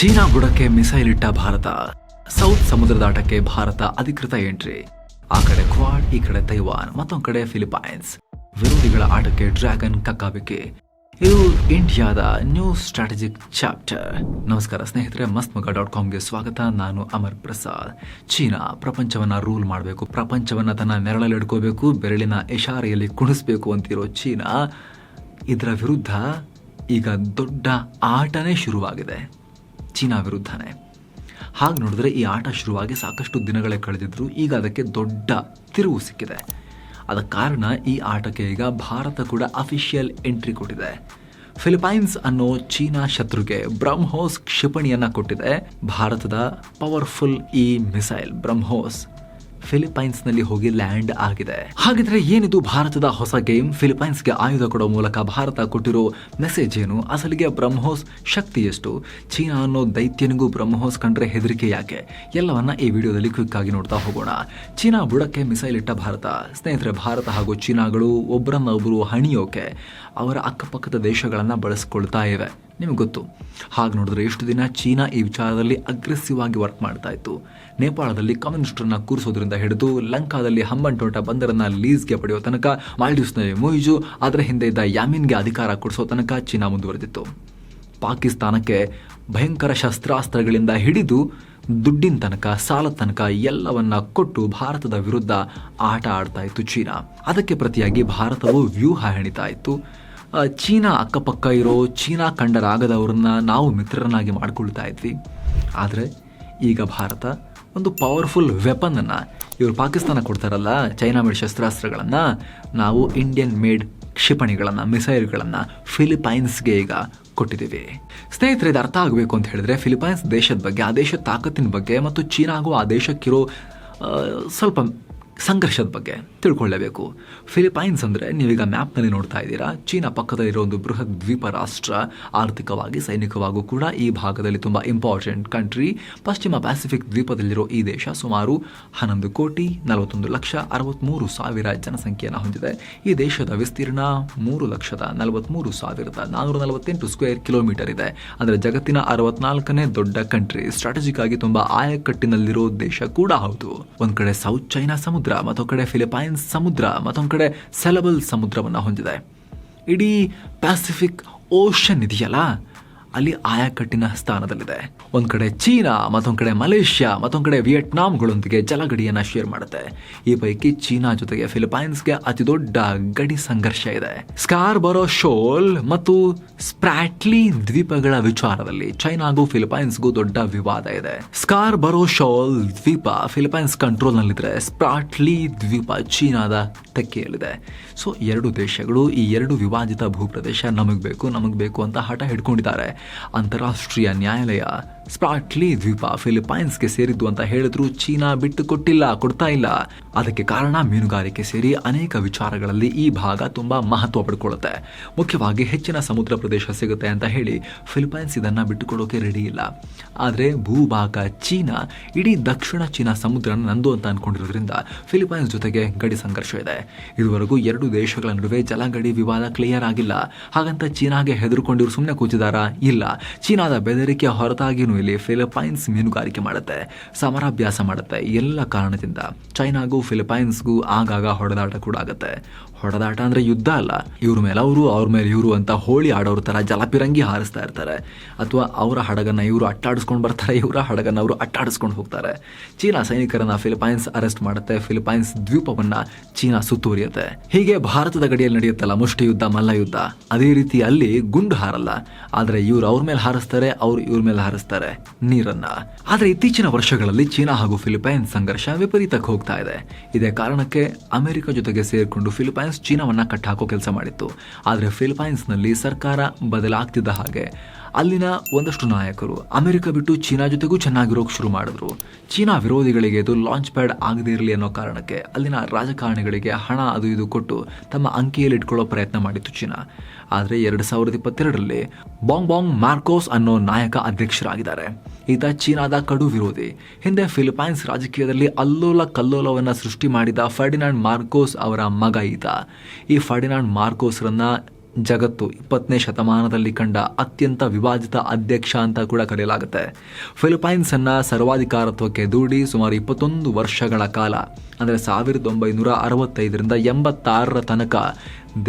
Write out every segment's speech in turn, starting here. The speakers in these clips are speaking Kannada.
ಚೀನಾ ಬುಡಕ್ಕೆ ಮಿಸೈಲ್ ಇಟ್ಟ ಭಾರತ, ಸೌತ್ ಸಮುದ್ರದಾಟಕ್ಕೆ ಭಾರತ ಅಧಿಕೃತ ಎಂಟ್ರಿ. ಆ ಕಡೆ ಕ್ವಾಡ್, ಈ ಕಡೆ ತೈವಾನ್ ಮತ್ತೊಂದು ಕಡೆ ಫಿಲಿಪೈನ್ಸ್ ವಿರೋಧಿಗಳ ಆಟಕ್ಕೆ ಡ್ರ್ಯಾಗನ್ ಕಕ್ಕಾಬಿಕೆ ಇದು ಇಂಡಿಯಾದ ನ್ಯೂ ಸ್ಟ್ರಾಟಜಿಕ್ ಚಾಪ್ಟರ್. ನಮಸ್ಕಾರ ಸ್ನೇಹಿತರೆ ಮಸ್ತ್ ಮಗ ಡಾಟ್ ಕಾಮ್ಗೆ ಸ್ವಾಗತ. ನಾನು ಅಮರ್ ಪ್ರಸಾದ್. ಚೀನಾ ಪ್ರಪಂಚವನ್ನ ರೂಲ್ ಮಾಡಬೇಕು, ಪ್ರಪಂಚವನ್ನ ತನ್ನ ನೆರಳಲ್ಲಿ ಇಟ್ಕೋಬೇಕು ಬೆರಳಿನ ಇಶಾರೆಯಲ್ಲಿ ಕುಣಿಸ್ಬೇಕು ಅಂತಿರೋ ಚೀನಾ, ಇದರ ವಿರುದ್ಧ ಈಗ ದೊಡ್ಡ ಆಟನೇ ಶುರುವಾಗಿದೆ. ಚೀನಾ ವಿರುದ್ಧನೇ. ಹಾಗೆ ನೋಡಿದ್ರೆ ಈ ಆಟ ಶುರುವಾಗಿ ಸಾಕಷ್ಟು ದಿನಗಳೇ ಕಳೆದಿದ್ರು. ಈಗ ಅದಕ್ಕೆ ದೊಡ್ಡ ತಿರುವು ಸಿಕ್ಕಿದೆ. ಅದ ಕಾರಣ ಈ ಆಟಕ್ಕೆ ಈಗ ಭಾರತ ಕೂಡ ಅಫಿಷಿಯಲ್ ಎಂಟ್ರಿ ಕೊಟ್ಟಿದೆ. ಫಿಲಿಪೈನ್ಸ್ ಅನ್ನೋ ಚೀನಾ ಶತ್ರುಗೆ ಬ್ರಹ್ಮೋಸ್ ಕ್ಷಿಪಣಿಯನ್ನ ಕೊಟ್ಟಿದೆ. ಭಾರತದ ಪವರ್ಫುಲ್ ಈ ಮಿಸೈಲ್ ಬ್ರಹ್ಮೋಸ್. ಫಿಲಿಪೈನ್ಸ್ನಲ್ಲಿ ಹೋಗಿ ಲ್ಯಾಂಡ್ ಆಗಿದೆ. ಹಾಗಿದ್ರೆ ಏನಿದು ಭಾರತದ ಹೊಸ ಗೇಮ್? ಫಿಲಿಪೈನ್ಸ್ಗೆ ಆಯುಧ ಕೊಡೋ ಮೂಲಕ ಭಾರತ ಕೊಟ್ಟಿರೋ ಮೆಸೇಜ್ ಏನು? ಅಸಲಿಗೆ ಬ್ರಹ್ಮೋಸ್ ಶಕ್ತಿ ಎಷ್ಟು? ಚೀನಾ ಅನ್ನೋ ದೈತ್ಯನಿಗೂ ಬ್ರಹ್ಮೋಸ್ ಕಂಡ್ರೆ ಹೆದರಿಕೆ ಯಾಕೆ? ಎಲ್ಲವನ್ನ ಈ ವಿಡಿಯೋದಲ್ಲಿ ಕ್ವಿಕ್ ಆಗಿ ನೋಡ್ತಾ ಹೋಗೋಣ. ಚೀನಾ ಬುಡಕ್ಕೆ ಮಿಸೈಲ್ ಇಟ್ಟ ಭಾರತ. ಸ್ನೇಹಿತರೆ, ಭಾರತ ಹಾಗೂ ಚೀನಾಗಳು ಒಬ್ಬರನ್ನೊಬ್ಬರು ಹಣಿಯೋಕೆ ಅವರ ಅಕ್ಕಪಕ್ಕದ ದೇಶಗಳನ್ನ ಬಳಸ್ಕೊಳ್ತಾ ಇವೆ. ನಿಮಗೆ ಗೊತ್ತು. ಹಾಗೆ ನೋಡಿದ್ರೆ ಎಷ್ಟು ದಿನ ಚೀನಾ ಈ ವಿಚಾರದಲ್ಲಿ ಅಗ್ರೆಸಿವ್ ಆಗಿ ವರ್ಕ್ ಮಾಡ್ತಾ ಇತ್ತು. ನೇಪಾಳದಲ್ಲಿ ಕಮ್ಯುನಿಸ್ಟರನ್ನ ಕೂರಿಸೋದ್ರಿಂದ ಹಿಡಿದು ಲಂಕಾದಲ್ಲಿ ಹಂಬಂಟೋಟ ಬಂದರನ್ನ ಲೀಸ್ಗೆ ಪಡೆಯೋ ತನಕ ಮಾಲ್ಡೀವ್ಸ್ನ ಮೊಯ್ಜು, ಅದರ ಹಿಂದೆ ಇದ್ದ ಯಾಮಿನ್ಗೆ ಅಧಿಕಾರ ಕೊಡಿಸೋ ತನಕ ಚೀನಾ ಮುಂದುವರೆದಿತ್ತು. ಪಾಕಿಸ್ತಾನಕ್ಕೆ ಭಯಂಕರ ಶಸ್ತ್ರಾಸ್ತ್ರಗಳಿಂದ ಹಿಡಿದು ದುಡ್ಡಿನ ತನಕ ಸಾಲ ತನಕ ಎಲ್ಲವನ್ನ ಕೊಟ್ಟು ಭಾರತದ ವಿರುದ್ಧ ಆಟ ಆಡ್ತಾ ಇತ್ತು ಚೀನಾ. ಅದಕ್ಕೆ ಪ್ರತಿಯಾಗಿ ಭಾರತವು ವ್ಯೂಹ ಹೆಣಿತಾ ಇತ್ತು. ಚೀನಾ ಅಕ್ಕಪಕ್ಕ ಇರೋ ಚೀನಾ ಕಂಡರಾಗದವ್ರನ್ನ ನಾವು ಮಿತ್ರರನ್ನಾಗಿ ಮಾಡಿಕೊಳ್ತಾ ಇದ್ವಿ. ಆದರೆ ಈಗ ಭಾರತ ಒಂದು ಪವರ್ಫುಲ್ ವೆಪನನ್ನು ಇವರು ಪಾಕಿಸ್ತಾನ ಕೊಡ್ತಾರಲ್ಲ ಚೈನಾ ಮೇಡ್ ಶಸ್ತ್ರಾಸ್ತ್ರಗಳನ್ನು, ನಾವು ಇಂಡಿಯನ್ ಮೇಡ್ ಕ್ಷಿಪಣಿಗಳನ್ನು ಮಿಸೈಲ್ಗಳನ್ನು ಫಿಲಿಪೈನ್ಸ್ಗೆ ಈಗ ಕೊಟ್ಟಿದ್ದೀವಿ. ಸ್ನೇಹಿತರೆ, ಇದು ಅರ್ಥ ಆಗಬೇಕು ಅಂತ ಹೇಳಿದ್ರೆ ಫಿಲಿಪೈನ್ಸ್ ದೇಶದ ಬಗ್ಗೆ, ಆ ದೇಶದ ತಾಕತ್ತಿನ ಬಗ್ಗೆ ಮತ್ತು ಚೀನಾಗೂ ಆ ದೇಶಕ್ಕಿರೋ ಸ್ವಲ್ಪ ಸಂಘರ್ಷದ ಬಗ್ಗೆ ತಿಳ್ಕೊಳ್ಳೇಬೇಕು. ಫಿಲಿಪೈನ್ಸ್ ಅಂದರೆ ನೀವೀಗ ಮ್ಯಾಪ್ನಲ್ಲಿ ನೋಡ್ತಾ ಇದ್ದೀರಾ? ಚೀನಾ ಪಕ್ಕದಲ್ಲಿರೋ ಒಂದು ಬೃಹತ್ ದ್ವೀಪ ರಾಷ್ಟ್ರ, ಆರ್ಥಿಕವಾಗಿ, ಸೈನಿಕವಾಗೂ ಕೂಡ ಈ ಭಾಗದಲ್ಲಿ ತುಂಬ ಇಂಪಾರ್ಟೆಂಟ್ ಕಂಟ್ರಿ ಪಶ್ಚಿಮ ಪ್ಯಾಸಿಫಿಕ್ ದ್ವೀಪದಲ್ಲಿರೋ ಈ ದೇಶ ಸುಮಾರು ಹನ್ನೊಂದು ಕೋಟಿ, ನಲವತ್ತೊಂದು ಲಕ್ಷ ಅರವತ್ತ್ಮೂರು ಸಾವಿರ ಜನಸಂಖ್ಯೆಯನ್ನು ಹೊಂದಿದೆ. ಈ ದೇಶದ ವಿಸ್ತೀರ್ಣ ಮೂರು ಲಕ್ಷದ ನಲವತ್ತ್ಮೂರು ಸಾವಿರದ ನಾನ್ನೂರ ನಲವತ್ತೆಂಟು ಸ್ಕ್ವೇರ್ ಕಿಲೋಮೀಟರ್ ಇದೆ. ಅಂದರೆ ಜಗತ್ತಿನ ಅರವತ್ನಾಲ್ಕನೇ ದೊಡ್ಡ ಕಂಟ್ರಿ ಸ್ಟ್ರಾಟಜಿಕ್ ಆಗಿ ತುಂಬ ಆಯಕಟ್ಟಿನಲ್ಲಿರೋ ದೇಶ ಕೂಡ ಹೌದು. ಒಂದು ಕಡೆ ಸೌತ್ ಚೈನಾ ಸಮುದ್ರ ಮತ್ತೊಂದ್ ಕಡೆ ಫಿಲಿಪೈನ್ಸ್ ಸಮುದ್ರ ಮತ್ತೊಂದು ಕಡೆ ಸೆಲಬಲ್ ಸಮುದ್ರವನ್ನ ಹೊಂದಿದೆ. ಇಡೀ ಪ್ಯಾಸಿಫಿಕ್ ಓಷನ್ ಇದೆಯಲ್ಲ? ಅಲ್ಲಿ ಆಯಕಟ್ಟಿನ ಸ್ಥಾನದಲ್ಲಿದೆ. ಒಂದ್ ಕಡೆ ಚೀನಾ, ಮತ್ತೊಂದ್ ಕಡೆ ಮಲೇಷ್ಯಾ, ಮತ್ತೊಂದ್ ಕಡೆ ವಿಯೆಟ್ನಾಂಗಳೊಂದಿಗೆ ಜಲಗಡಿಯನ್ನ ಶೇರ್ ಮಾಡುತ್ತೆ. ಈ ಪೈಕಿ ಚೀನಾ ಜೊತೆಗೆ ಫಿಲಿಪೈನ್ಸ್ಗೆ ಅತಿ ದೊಡ್ಡ ಗಡಿ ಸಂಘರ್ಷ ಇದೆ. ಸ್ಕಾರ್ ಬರೋ ಶೋಲ್ ಮತ್ತು ಸ್ಪ್ರಾಟ್ಲಿ ದ್ವೀಪಗಳ ವಿಚಾರದಲ್ಲಿ ಚೈನಾಗೂ ಫಿಲಿಪೈನ್ಸ್ಗೂ ದೊಡ್ಡ ವಿವಾದ ಇದೆ. ಸ್ಕಾರ್ ಬರೋ ಶೋಲ್ ದ್ವೀಪ ಫಿಲಿಪೈನ್ಸ್ ಕಂಟ್ರೋಲ್ ನಲ್ಲಿದ್ರೆ ಸ್ಪ್ರಾಟ್ಲಿ ದ್ವೀಪ ಚೀನಾದ ತೆಕ್ಕೆಯಲ್ಲಿದೆ. ಸೊ, ಎರಡು ದೇಶಗಳು ಈ ಎರಡು ವಿವಾದಿತ ಭೂಪ್ರದೇಶ ನಮಗ್ ಬೇಕು ನಮಗ್ ಬೇಕು ಅಂತ ಹಠ ಹಿಡ್ಕೊಂಡಿದ್ದಾರೆ. अंतर्राष्ट्रीय न्यायालय ಸ್ಪ್ರಾಟ್ಲಿ ದ್ವೀಪ ಫಿಲಿಪೈನ್ಸ್ಗೆ ಸೇರಿದ್ದು ಅಂತ ಹೇಳಿದ್ರು ಚೀನಾ ಬಿಟ್ಟು ಕೊಟ್ಟಿಲ್ಲ, ಕೊಡ್ತಾ ಇಲ್ಲ. ಅದಕ್ಕೆ ಕಾರಣ ಮೀನುಗಾರಿಕೆ ಸೇರಿ ಅನೇಕ ವಿಚಾರಗಳಲ್ಲಿ ಈ ಭಾಗ ತುಂಬಾ ಮಹತ್ವ ಪಡ್ಕೊಳ್ಳುತ್ತೆ. ಮುಖ್ಯವಾಗಿ ಹೆಚ್ಚಿನ ಸಮುದ್ರ ಪ್ರದೇಶ ಸಿಗುತ್ತೆ ಅಂತ ಹೇಳಿ ಫಿಲಿಪೈನ್ಸ್ ಇದನ್ನ ಬಿಟ್ಟುಕೊಡೋಕೆ ರೆಡಿ ಇಲ್ಲ. ಆದರೆ ಭೂಭಾಗ ಚೀನಾ ಇಡೀ ದಕ್ಷಿಣ ಚೀನಾ ಸಮುದ್ರನ ನಂದು ಅಂತ ಅನ್ಕೊಂಡಿರೋದ್ರಿಂದ ಫಿಲಿಪೈನ್ಸ್ ಜೊತೆಗೆ ಗಡಿ ಸಂಘರ್ಷ ಇದೆ. ಇದುವರೆಗೂ ಎರಡು ದೇಶಗಳ ನಡುವೆ ಜಲಗಡಿ ವಿವಾದ ಕ್ಲಿಯರ್ ಆಗಿಲ್ಲ. ಹಾಗಂತ ಚೀನಾಗೆ ಹೆದರ್ಕೊಂಡಿರು ಸುಮ್ಮನೆ ಕೂತಿದಾರಾ? ಇಲ್ಲ. ಚೀನಾದ ಬೆದರಿಕೆ ಹೊರತಾಗಿನೂ ಇಲ್ಲಿ ಫಿಲಿಪೈನ್ಸ್ ಮೀನುಗಾರಿಕೆ ಮಾಡುತ್ತೆ ಸಮರಾಭ್ಯಾಸ ಮಾಡುತ್ತೆ. ಎಲ್ಲ ಕಾರಣದಿಂದ ಚೈನಾಗೂ ಫಿಲಿಪೈನ್ಸ್ಗೂ ಆಗಾಗ ಹೊಡೆದಾಟ ಕೂಡ ಆಗುತ್ತೆ. ಹೊಡೆದಾಟ ಅಂದ್ರೆ ಯುದ್ಧ ಅಲ್ಲ. ಇವ್ರ ಮೇಲೆ ಅವರು, ಅವ್ರ ಮೇಲೆ ಇವರು ಅಂತ ಹೋಳಿ ಆಡೋರ ತರ ಜಲಪಿರಂಗಿ ಹಾರಿಸ್ತಾ ಇರ್ತಾರೆ. ಅಥವಾ ಅವರ ಹಡಗನ್ನ ಇವರು ಅಟ್ಟಾಡಿಸ್ಕೊಂಡು ಬರ್ತಾರೆ, ಇವರ ಹಡಗನ್ನ ಅವರು ಅಟ್ಟಾಡಿಸ್ಕೊಂಡು ಹೋಗ್ತಾರೆ. ಚೀನಾ ಸೈನಿಕರನ್ನ ಫಿಲಿಪೈನ್ಸ್ ಅರೆಸ್ಟ್ ಮಾಡುತ್ತೆ. ಫಿಲಿಪೈನ್ಸ್ ದ್ವೀಪವನ್ನ ಚೀನಾ ಸುತ್ತುವರಿಯುತ್ತೆ. ಹೀಗೆ ಭಾರತದ ಗಡಿಯಲ್ಲಿ ನಡೆಯುತ್ತಲ್ಲ ಮುಷ್ಟಿ ಯುದ್ಧ, ಮಲ್ಲ ಯುದ್ಧ. ಅದೇ ರೀತಿ ಅಲ್ಲಿ ಗುಂಡು ಹಾರಲ್ಲ. ಆದ್ರೆ ಇವ್ರು ಅವ್ರ ಮೇಲೆ ಹಾರಿಸ್ತಾರೆ, ಅವ್ರು ಇವ್ರ ಮೇಲೆ ಹಾರಿಸ್ತಾರೆ ನೀರನ್ನ. ಆದ್ರೆ ಇತ್ತೀಚಿನ ವರ್ಷಗಳಲ್ಲಿ ಚೀನಾ ಹಾಗೂ ಫಿಲಿಪೈನ್ಸ್ ಸಂಘರ್ಷ ವಿಪರೀತಕ್ಕೆ ಹೋಗ್ತಾ ಇದೆ. ಇದೇ ಕಾರಣಕ್ಕೆ ಅಮೆರಿಕ ಜೊತೆಗೆ ಸೇರಿಕೊಂಡು ಫಿಲಿಪೈನ್ಸ್ ಚೀನಾವನ್ನ ಕಟ್ಟಾಕೋ ಕೆಲಸ ಮಾಡಿತ್ತು. ಆದರೆ ಫಿಲಿಪೈನ್ಸ್ನಲ್ಲಿ ಸರ್ಕಾರ ಬದಲಾಗ್ತಿದ್ದ ಹಾಗೆ. ಅಲ್ಲಿನ ಒಂದಷ್ಟು ನಾಯಕರು ಅಮೆರಿಕ ಬಿಟ್ಟು ಚೀನಾ ಜೊತೆಗೂ ಚೆನ್ನಾಗಿರೋಕೆ ಶುರು ಮಾಡಿದ್ರು. ಚೀನಾ ವಿರೋಧಿಗಳಿಗೆ ಇದು ಲಾಂಚ್ ಪ್ಯಾಡ್ ಆಗದೇ ಇರಲಿ ಅನ್ನೋ ಕಾರಣಕ್ಕೆ ಅಲ್ಲಿನ ರಾಜಕಾರಣಿಗಳಿಗೆ ಹಣ ಅದು ಇದು ಕೊಟ್ಟು ತಮ್ಮ ಅಂಕಿಯಲ್ಲಿ ಇಟ್ಕೊಳ್ಳೋ ಪ್ರಯತ್ನ ಮಾಡಿತ್ತು ಚೀನಾ. ಆದರೆ ಎರಡು ಸಾವಿರದ ಇಪ್ಪತ್ತೆರಡರಲ್ಲಿ ಬಾಂಗ್ ಬಾಂಗ್ ಮಾರ್ಕೋಸ್ ಅನ್ನೋ ನಾಯಕ ಅಧ್ಯಕ್ಷರಾಗಿದ್ದಾರೆ. ಈತ ಚೀನಾದ ಕಡು ವಿರೋಧಿ. ಹಿಂದೆ ಫಿಲಿಪೈನ್ಸ್ ರಾಜಕೀಯದಲ್ಲಿ ಅಲ್ಲೋಲ ಕಲ್ಲೋಲವನ್ನು ಸೃಷ್ಟಿ ಮಾಡಿದ ಫರ್ಡಿನಾಂಡ್ ಮಾರ್ಕೋಸ್ ಅವರ ಮಗ ಈತ. ಈ ಫರ್ಡಿನಾಂಡ್ ಮಾರ್ಕೋಸ್ರನ್ನ ಜಗತ್ತು ಇಪ್ಪತ್ತನೇ ಶತಮಾನದಲ್ಲಿ ಕಂಡ ಅತ್ಯಂತ ವಿವಾದಿತ ಅಧ್ಯಕ್ಷ ಅಂತ ಕೂಡ ಕರೆಯಲಾಗುತ್ತೆ. ಫಿಲಿಪೈನ್ಸ್ ಅನ್ನ ಸರ್ವಾಧಿಕಾರತ್ವಕ್ಕೆ ದೂಡಿ ಸುಮಾರು ಇಪ್ಪತ್ತೊಂದು ವರ್ಷಗಳ ಕಾಲ, ಅಂದರೆ ಸಾವಿರದ ಒಂಬೈನೂರ ಅರವತ್ತೈದರಿಂದ ಎಂಬತ್ತಾರರ ತನಕ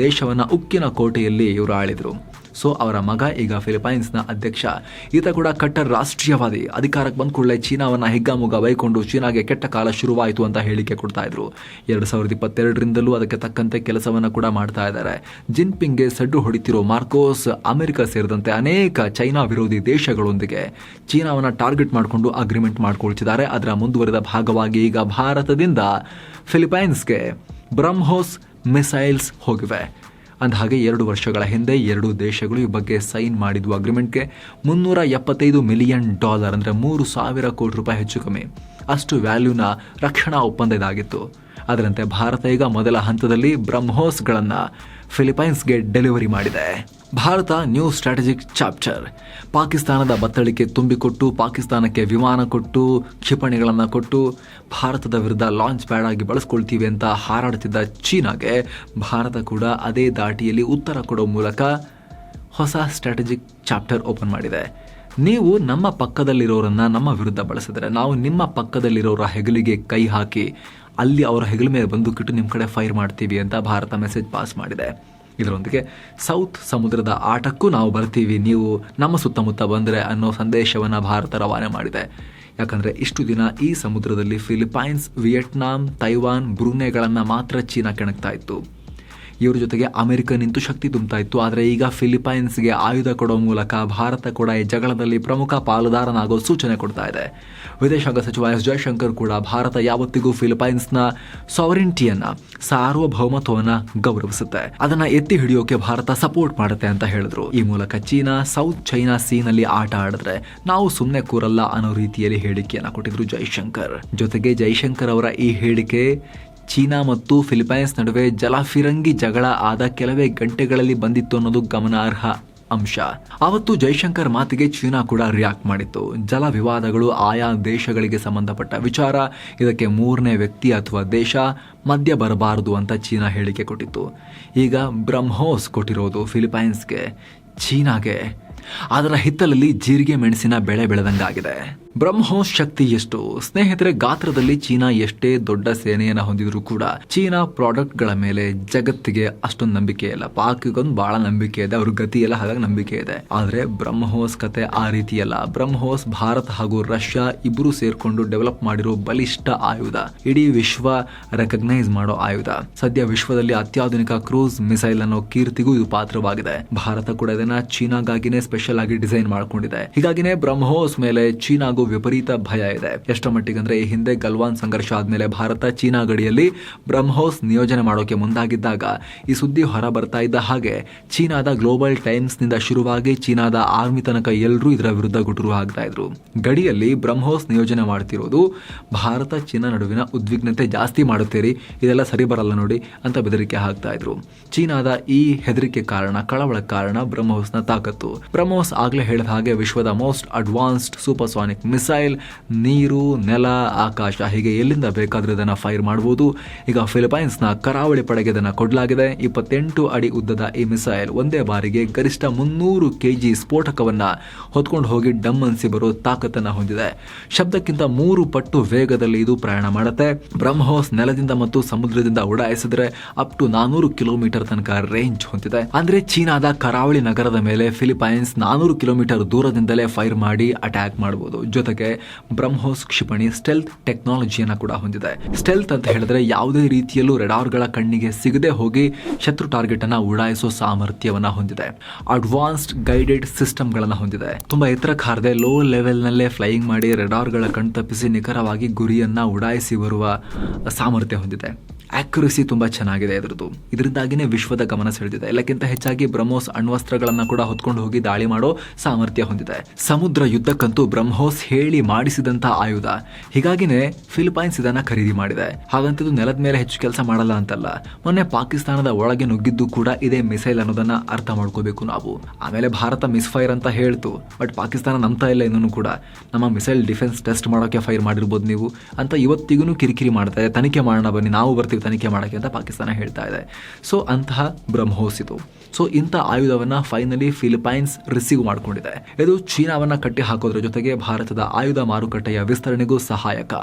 ದೇಶವನ್ನು ಉಕ್ಕಿನ ಕೋಟೆಯಲ್ಲಿ ಇವರು ಆಳಿದರು. ಸೊ ಅವರ ಮಗ ಈಗ ಫಿಲಿಪೈನ್ಸ್ನ ಅಧ್ಯಕ್ಷ. ಈತ ಕೂಡ ಕಟ್ಟರ್ ರಾಷ್ಟ್ರೀಯವಾದಿ ಅಧಿಕಾರಕ್ಕೆ ಬಂದ ಕೂಡಲೇ ಚೀನಾವನ್ನ ಹಿಗ್ಗಾಮುಗ್ಗ ಬೈಕೊಂಡು ಚೀನಾಗೆ ಕೆಟ್ಟ ಕಾಲ ಶುರುವಾಯಿತು ಅಂತ ಹೇಳಿಕೆ ಕೊಡ್ತಾ ಇದ್ರು. ಎರಡು ಸಾವಿರದ ಇಪ್ಪತ್ತೆರಡರಿಂದಲೂ ಅದಕ್ಕೆ ತಕ್ಕಂತೆ ಕೆಲಸವನ್ನ ಕೂಡ ಮಾಡ್ತಾ ಇದ್ದಾರೆ. ಜಿನ್ಪಿಂಗ್ಗೆ ಸಡ್ಡು ಹೊಡಿತಿರೋ ಮಾರ್ಕೋಸ್ ಅಮೆರಿಕ ಸೇರಿದಂತೆ ಅನೇಕ ಚೈನಾ ವಿರೋಧಿ ದೇಶಗಳೊಂದಿಗೆ ಚೀನಾವನ್ನ ಟಾರ್ಗೆಟ್ ಮಾಡಿಕೊಂಡು ಅಗ್ರಿಮೆಂಟ್ ಮಾಡ್ಕೊಳ್ತಿದ್ದಾರೆ. ಅದರ ಮುಂದುವರೆದ ಭಾಗವಾಗಿ ಈಗ ಭಾರತದಿಂದ ಫಿಲಿಪೈನ್ಸ್ಗೆ ಬ್ರಹ್ಮೋಸ್ ಮಿಸೈಲ್ಸ್ ಹೋಗಿವೆ. ಅಂದಹಾಗೆ ಎರಡು ವರ್ಷಗಳ ಹಿಂದೆ ಎರಡು ದೇಶಗಳು ಈ ಬಗ್ಗೆ ಸೈನ್ ಮಾಡಿದ್ವು ಅಗ್ರಿಮೆಂಟ್ಗೆ ಮುನ್ನೂರ ಎಪ್ಪತ್ತೈದು ಮಿಲಿಯನ್ ಡಾಲರ್, ಅಂದರೆ ಮೂರು ಸಾವಿರ ಕೋಟಿ ರೂಪಾಯಿ ಹೆಚ್ಚು ಕಮ್ಮಿ. ಅಷ್ಟು ವ್ಯಾಲ್ಯೂನ ರಕ್ಷಣಾ ಒಪ್ಪಂದ ಇದಾಗಿತ್ತು ಅದರಂತೆ ಭಾರತ ಈಗ ಮೊದಲ ಹಂತದಲ್ಲಿ ಬ್ರಹ್ಮೋಸ್ಗಳನ್ನು ಫಿಲಿಪೈನ್ಸ್ಗೆ ಡೆಲಿವರಿ ಮಾಡಿದೆ. Bharat new strategic chapter. ಪಾಕಿಸ್ತಾನದ ಬತ್ತಳಿಕೆ ತುಂಬಿಕೊಟ್ಟು, ಪಾಕಿಸ್ತಾನಕ್ಕೆ ವಿಮಾನ ಕೊಟ್ಟು, ಕ್ಷಿಪಣಿಗಳನ್ನು ಕೊಟ್ಟು, ಭಾರತದ ವಿರುದ್ಧ ಲಾಂಚ್ ಪ್ಯಾಡ್ ಆಗಿ ಬಳಸ್ಕೊಳ್ತೀವಿ ಅಂತ ಹಾರಾಡುತ್ತಿದ್ದ ಚೀನಾಗೆ ಭಾರತ ಕೂಡ ಅದೇ ದಾಟಿಯಲ್ಲಿ ಉತ್ತರ ಕೊಡೋ ಮೂಲಕ ಹೊಸ ಸ್ಟ್ರಾಟಜಿಕ್ ಚಾಪ್ಟರ್ ಓಪನ್ ಮಾಡಿದೆ. ನೀವು ನಮ್ಮ ಪಕ್ಕದಲ್ಲಿರೋರನ್ನು ನಮ್ಮ ವಿರುದ್ಧ ಬಳಸಿದರೆ ನಾವು ನಿಮ್ಮ ಪಕ್ಕದಲ್ಲಿರೋರ ಹೆಗಲಿಗೆ ಕೈ ಹಾಕಿ ಅಲ್ಲಿ ಅವರ ಹೆಗಲ ಮೇಲೆ ಬಂದೂಕಿಟ್ಟು ನಿಮ್ಮ ಕಡೆ ಫೈರ್ ಮಾಡ್ತೀವಿ ಅಂತ ಭಾರತ ಮೆಸೇಜ್ ಪಾಸ್ ಮಾಡಿದೆ. ಇದರೊಂದಿಗೆ, ಸೌತ್ ಸಮುದ್ರದ ಆಟಕ್ಕೂ ನಾವು ಬರ್ತೀವಿ. ನೀವು ನಮ್ಮ ಸುತ್ತಮುತ್ತ ಬಂದರೆ ಅನ್ನೋ ಸಂದೇಶವನ್ನು ಭಾರತ ರವಾನೆ ಮಾಡಿದೆ. ಯಾಕಂದರೆ, ಇಷ್ಟು ದಿನ ಈ ಸಮುದ್ರದಲ್ಲಿ ಫಿಲಿಪೈನ್ಸ್ ವಿಯೆಟ್ನಾಂ, ತೈವಾನ್ ಬ್ರೂನೆಗಳನ್ನು ಮಾತ್ರ ಚೀನಾ ಕೆಣಕ್ತಾ ಇತ್ತು. ಇವ್ರ ಜೊತೆಗೆ ಅಮೆರಿಕ ನಿಂತು ಶಕ್ತಿ ತುಂಬುತ್ತಾ ಇತ್ತು. ಆದರೆ ಈಗ ಫಿಲಿಪೈನ್ಸ್ಗೆ ಆಯುಧ ಕೊಡೋ ಮೂಲಕ ಭಾರತ ಕೂಡ ಈ ಜಗಳದಲ್ಲಿ ಪ್ರಮುಖ ಪಾಲುದಾರನಾಗೋ ಸೂಚನೆ ಕೊಡ್ತಾ ಇದೆ. ವಿದೇಶಾಂಗ ಸಚಿವ ಎಸ್ ಜಯಶಂಕರ್ ಕೂಡ ಭಾರತ ಯಾವತ್ತಿಗೂ ಫಿಲಿಪೈನ್ಸ್ನ ಸಾವರಿಂಟಿಯನ್ನ ಸಾರ್ವಭೌಮತ್ವವನ್ನು ಗೌರವಿಸುತ್ತೆ. ಅದನ್ನ ಎತ್ತಿ ಹಿಡಿಯೋಕೆ ಭಾರತ ಸಪೋರ್ಟ್ ಮಾಡುತ್ತೆ ಅಂತ ಹೇಳಿದ್ರು. ಈ ಮೂಲಕ ಚೀನಾ, ಸೌತ್ ಚೈನಾ ಸೀನಲ್ಲಿ ಆಟ ಆಡಿದ್ರೆ ನಾವು ಸುಮ್ಮನೆ ಕೂರಲ್ಲ ಅನ್ನೋ ರೀತಿಯಲ್ಲಿ ಹೇಳಿಕೆಯನ್ನ ಕೊಟ್ಟಿದ್ರು ಜೈಶಂಕರ್. ಜೊತೆಗೆ ಜೈಶಂಕರ್ ಅವರ ಈ ಹೇಳಿಕೆ ಚೀನಾ ಮತ್ತು ಫಿಲಿಪೈನ್ಸ್ ನಡುವೆ ಜಲಫಿರಂಗಿ ಜಗಳ ಆದ ಕೆಲವೇ ಗಂಟೆಗಳಲ್ಲಿ ಬಂದಿತ್ತು ಅನ್ನೋದು ಗಮನಾರ್ಹ ಅಂಶ. ಅವತ್ತು ಜೈಶಂಕರ್ ಮಾತಿಗೆ ಚೀನಾ ಕೂಡ ರಿಯಾಕ್ಟ್ ಮಾಡಿತ್ತು. ಜಲ ವಿವಾದಗಳು ಆಯಾ ದೇಶಗಳಿಗೆ ಸಂಬಂಧಪಟ್ಟ ವಿಚಾರ. ಇದಕ್ಕೆ ಮೂರನೇ ವ್ಯಕ್ತಿ ಅಥವಾ ದೇಶ ಮಧ್ಯ ಬರಬಾರದು ಅಂತ ಚೀನಾ ಹೇಳಿಕೆ ಕೊಟ್ಟಿತ್ತು. ಈಗ ಬ್ರಹ್ಮೋಸ್ ಕೊಟ್ಟಿರೋದು ಫಿಲಿಪೈನ್ಸ್ಗೆ, ಚೀನಾಗೆ. ಅದರ ಹಿತ್ತಲಲ್ಲಿ ಜೀರಿಗೆ ಮೆಣಸಿನ ಬೆಳೆ ಬೆಳೆದಂಗಾಗಿದೆ. ಬ್ರಹ್ಮೋಸ್ ಶಕ್ತಿ ಎಷ್ಟು? ಸ್ನೇಹಿತರೆ, ಗಾತ್ರದಲ್ಲಿ ಚೀನಾ ಎಷ್ಟೇ ದೊಡ್ಡ ಸೇನೆಯನ್ನು ಹೊಂದಿದ್ರು ಕೂಡ ಚೀನಾ ಪ್ರಾಡಕ್ಟ್ಗಳ ಮೇಲೆ ಜಗತ್ತಿಗೆ ಅಷ್ಟೊಂದು ನಂಬಿಕೆ ಇಲ್ಲ. ಪಾಕಿಗೊಂದು ಬಹಳ ನಂಬಿಕೆ ಇದೆ, ಅವ್ರ ಗತಿ ಎಲ್ಲ ಹಾಗಾಗಿ ನಂಬಿಕೆ ಇದೆ. ಆದ್ರೆ ಬ್ರಹ್ಮೋಸ್ ಕತೆ ಆ ರೀತಿ ಅಲ್ಲ. ಬ್ರಹ್ಮೋಸ್ ಭಾರತ ಹಾಗೂ ರಷ್ಯಾ ಇಬ್ರು ಸೇರ್ಕೊಂಡು ಡೆವಲಪ್ ಮಾಡಿರೋ ಬಲಿಷ್ಠ ಆಯುಧ, ಇಡೀ ವಿಶ್ವ ರೆಕಗ್ನೈಸ್ ಮಾಡೋ ಆಯುಧ. ಸದ್ಯ ವಿಶ್ವದಲ್ಲಿ ಅತ್ಯಾಧುನಿಕ ಕ್ರೂಸ್ ಮಿಸೈಲ್ ಅನ್ನೋ ಕೀರ್ತಿಗೂ ಇದು ಪಾತ್ರವಾಗಿದೆ. ಭಾರತ ಕೂಡ ಇದನ್ನ ಚೀನಾಗಾಗಿನೇ ಸ್ಪೆಷಲ್ ಆಗಿ ಡಿಸೈನ್ ಮಾಡ್ಕೊಂಡಿದೆ. ಹೀಗಾಗಿನೇ ಬ್ರಹ್ಮೋಸ್ ಮೇಲೆ ಚೀನಾಗೂ ವಿಪರೀತ ಭಯ ಇದೆ. ಎಷ್ಟರ ಮಟ್ಟಿಗೆ ಅಂದ್ರೆ ಈ ಹಿಂದೆ ಗಲ್ವಾನ್ ಸಂಘರ್ಷ ಆದ್ಮೇಲೆ ಭಾರತ ಚೀನಾ ಗಡಿಯಲ್ಲಿ ಬ್ರಹ್ಮೋಸ್ ನಿಯೋಜನೆ ಮಾಡೋಕೆ ಮುಂದಾಗಿದ್ದಾಗ ಈ ಸುದ್ದಿ ಹೊರ ಬರ್ತಾ ಇದ್ದ ಹಾಗೆ ಚೀನಾದ ಗ್ಲೋಬಲ್ ಟೈಮ್ಸ್ನಿಂದ ಶುರುವಾಗಿ ಚೀನಾದ ಆರ್ಮಿ ತನಕ ಎಲ್ಲರೂ ಇದರ ವಿರುದ್ಧ ಗುಟುರು ಆಗ್ತಾ ಇದ್ರು. ಗಡಿಯಲ್ಲಿ ಬ್ರಹ್ಮೋಸ್ ನಿಯೋಜನೆ ಮಾಡ್ತಿರೋದು, ಭಾರತ ಚೀನಾ ನಡುವಿನ ಉದ್ವಿಗ್ನತೆ ಜಾಸ್ತಿ ಮಾಡುತ್ತೀರಿ, ಇದೆಲ್ಲ ಸರಿ ಬರಲ್ಲ ನೋಡಿ ಅಂತ ಬೆದರಿಕೆ ಹಾಕ್ತಾ ಇದ್ರು. ಚೀನಾದ ಈ ಹೆದರಿಕೆ ಕಾರಣ, ಕಳವಳ ಕಾರಣ ಬ್ರಹ್ಮೋಸ್ನ ತಾಕತ್ತು. ಬ್ರಹ್ಮೋಸ್ ಆಗ್ಲೇ ಹೇಳಿದ ಹಾಗೆ ವಿಶ್ವದ ಮೋಸ್ಟ್ ಅಡ್ವಾನ್ಸ್ಡ್ ಸೂಪರ್ಸಾನಿಕ್ ಮಿಸೈಲ್, ನೀರು, ನೆಲ, ಆಕಾಶ ಹೀಗೆ ಎಲ್ಲಿಂದ ಬೇಕಾದರೂ ಇದನ್ನು ಫೈರ್ ಮಾಡಬಹುದು ಈಗ ಫಿಲಿಪೈನ್ಸ್ನ ಕರಾವಳಿ ಪಡೆಗೆ ಇದನ್ನು ಕೊಡಲಾಗಿದೆ. ಇಪ್ಪತ್ತೆಂಟು ಅಡಿ ಉದ್ದದ ಈ ಮಿಸೈಲ್ ಒಂದೇ ಬಾರಿಗೆ ಗರಿಷ್ಠ ಮುನ್ನೂರು ಕೆಜಿ ಸ್ಫೋಟಕವನ್ನು ಹೊತ್ಕೊಂಡು ಹೋಗಿ ಡಮ್ ಅನ್ಸಿ ಬರೋ ತಾಕತ್ತನ್ನು ಹೊಂದಿದೆ. ಶಬ್ದಕ್ಕಿಂತ ಮೂರು ಪಟ್ಟು ವೇಗದಲ್ಲಿ ಇದು ಪ್ರಯಾಣ ಮಾಡುತ್ತೆ. ಬ್ರಹ್ಮೋಸ್ ನೆಲದಿಂದ ಮತ್ತು ಸಮುದ್ರದಿಂದ ಉಡಾಯಿಸಿದ್ರೆ ಅಪ್ ಟು ನಾನೂರು ಕಿಲೋಮೀಟರ್ ತನಕ ರೇಂಜ್ ಹೊಂದಿದೆ. ಅಂದ್ರೆ ಚೀನಾದ ಕರಾವಳಿ ನಗರದ ಮೇಲೆ ಫಿಲಿಪೈನ್ಸ್ ನಾನೂರು ಕಿಲೋಮೀಟರ್ ದೂರದಿಂದಲೇ ಫೈರ್ ಮಾಡಿ ಅಟ್ಯಾಕ್ ಮಾಡಬಹುದು ಜೊತೆಗೆ ಬ್ರಹ್ಮೋಸ್ ಕ್ಷಿಪಣಿ ಸ್ಟೆಲ್ತ್ ಟೆಕ್ನಾಲಜಿಯನ್ನ ಕೂಡ ಹೊಂದಿದೆ. ಸ್ಟೆಲ್ತ್ ಅಂತ ಹೇಳಿದ್ರೆ ಯಾವುದೇ ರೀತಿಯಲ್ಲೂ ರೆಡಾರ್ಗಳ ಕಣ್ಣಿಗೆ ಸಿಗದೆ ಹೋಗಿ ಶತ್ರು ಟಾರ್ಗೆಟ್ ಅನ್ನ ಉಡಾಯಿಸೋ ಸಾಮರ್ಥ್ಯವನ್ನ ಹೊಂದಿದೆ. ಅಡ್ವಾನ್ಸ್ಡ್ ಗೈಡೆಡ್ ಸಿಸ್ಟಮ್ ಗಳನ್ನ ಹೊಂದಿದೆ. ತುಂಬಾ ಎತ್ತರ ಹಾರದೆ ಲೋ ಲೆವೆಲ್ ನಲ್ಲೇ ಫ್ಲೈಯಿಂಗ್ ಮಾಡಿ ರೆಡಾರ್ಗಳ ಕಣ್ ತಪ್ಪಿಸಿ ನಿಖರವಾಗಿ ಗುರಿಯನ್ನ ಉಡಾಯಿಸಿ ಬರುವ ಸಾಮರ್ಥ್ಯ ಹೊಂದಿದೆ. ಆಕ್ಯುರಸಿ ತುಂಬಾ ಚೆನ್ನಾಗಿದೆ ಇದರದ್ದು. ಇದರಿಂದಾಗಿನೇ ವಿಶ್ವದ ಗಮನ ಸೆಳೆದಿದೆ. ಎಲ್ಲಕ್ಕಿಂತ ಹೆಚ್ಚಾಗಿ ಬ್ರಹ್ಮೋಸ್ ಅಣ್ವಸ್ತ್ರಗಳನ್ನ ಕೂಡ ಹೊತ್ಕೊಂಡು ಹೋಗಿ ದಾಳಿ ಮಾಡೋ ಸಾಮರ್ಥ್ಯ ಹೊಂದಿದೆ. ಸಮುದ್ರ ಯುದ್ಧಕ್ಕಂತೂ ಬ್ರಹ್ಮೋಸ್ ಹೇಳಿ ಮಾಡಿಸಿದಂತ ಆಯುಧ. ಹೀಗಾಗಿನೇ ಫಿಲಿಪೈನ್ಸ್ ಇದನ್ನ ಖರೀದಿ ಮಾಡಿದೆ. ಹಾಗಂತ ನೆಲದ ಮೇಲೆ ಹೆಚ್ಚು ಕೆಲಸ ಮಾಡಲ್ಲ ಅಂತಲ್ಲ. ಮೊನ್ನೆ ಪಾಕಿಸ್ತಾನದ ಒಳಗೆ ನುಗ್ಗಿದ್ದು ಕೂಡ ಇದೇ ಮಿಸೈಲ್ ಅನ್ನೋದನ್ನ ಅರ್ಥ ಮಾಡ್ಕೋಬೇಕು ನಾವು. ಆಮೇಲೆ ಭಾರತ ಮಿಸ್ಫೈರ್ ಅಂತ ಹೇಳ್ತು. ಬಟ್ ಪಾಕಿಸ್ತಾನ ನಂಬ್ತಾ ಇಲ್ಲ ಇನ್ನೂ ಕೂಡ. ನಮ್ಮ ಮಿಸೈಲ್ ಡಿಫೆನ್ಸ್ ಟೆಸ್ಟ್ ಮಾಡೋಕೆ ಫೈರ್ ಮಾಡಿರ್ಬೋದು ನೀವು. ಅಂತ ಇವತ್ತಿಗೂ ಕಿರಿಕಿರಿ ಮಾಡ್ತಾ ಇದೆ. ತನಿಖೆ ಮಾಡೋಣ ಬನ್ನಿ. ನಾವು ಬರ್ತೀವಿ. ತನಿಖೆ ಮಾಡೋಕ್ಕೆ ಅಂತ ಪಾಕಿಸ್ತಾನ ಹೇಳ್ತಾ ಇದೆ. ಸೊ, ಅಂತಹ ಬ್ರಹ್ಮೋಸ್ ಇದು ಸೊ, ಇಂಥ ಆಯುಧವನ್ನ ಫೈನಲಿ ಫಿಲಿಪೈನ್ಸ್ ರಿಸೀವ್ ಮಾಡಿಕೊಂಡಿದೆ. ಇದು ಚೀನಾವನ್ನ ಕಟ್ಟಿ ಹಾಕೋದ್ರ ಜೊತೆಗೆ ಭಾರತದ ಆಯುಧ ಮಾರುಕಟ್ಟೆಯ ವಿಸ್ತರಣೆಗೂ ಸಹಾಯಕ.